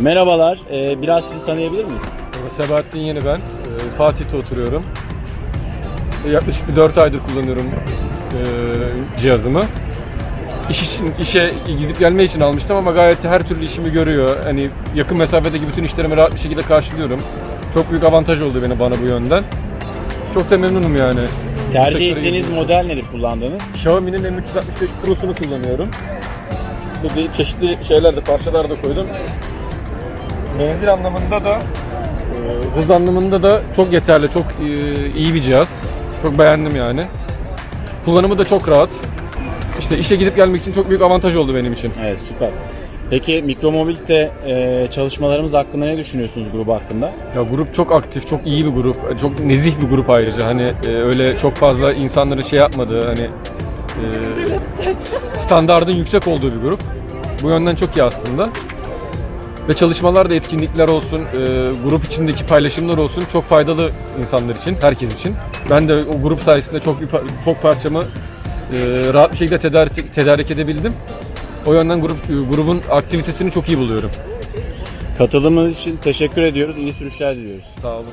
Merhabalar, ee, biraz sizi tanıyabilir miyiz? Sebahattin Yeni ben. Ee, Fatih'te oturuyorum. Ee, Yaklaşık bir 4 aydır kullanıyorum ee, cihazımı. İş için, işe gidip gelme için almıştım ama gayet her türlü işimi görüyor. Hani yakın mesafedeki bütün işlerimi rahat bir şekilde karşılıyorum. Çok büyük avantaj oldu beni bana bu yönden. Çok da memnunum yani. Tercih ettiğiniz model nedir kullandığınız? Xiaomi'nin M365 Pro'sunu kullanıyorum. İşte bir çeşitli şeyler de parçalar da koydum. Menzil anlamında da e, hız anlamında da çok yeterli, çok e, iyi bir cihaz. Çok beğendim yani. Kullanımı da çok rahat. İşte işe gidip gelmek için çok büyük avantaj oldu benim için. Evet, süper. Peki mikromobilite e, çalışmalarımız hakkında ne düşünüyorsunuz grubu hakkında? Ya grup çok aktif, çok iyi bir grup, çok nezih bir grup ayrıca. Hani e, öyle çok fazla insanların şey yapmadığı, hani standardın yüksek olduğu bir grup. Bu yönden çok iyi aslında. Ve çalışmalar da etkinlikler olsun, e, grup içindeki paylaşımlar olsun çok faydalı insanlar için, herkes için. Ben de o grup sayesinde çok bir çok parçamı e, rahat bir şekilde tedarik, tedarik edebildim. O yönden grup grubun aktivitesini çok iyi buluyorum. Katılımınız için teşekkür ediyoruz. İyi sürüşler diliyoruz. Sağ olun.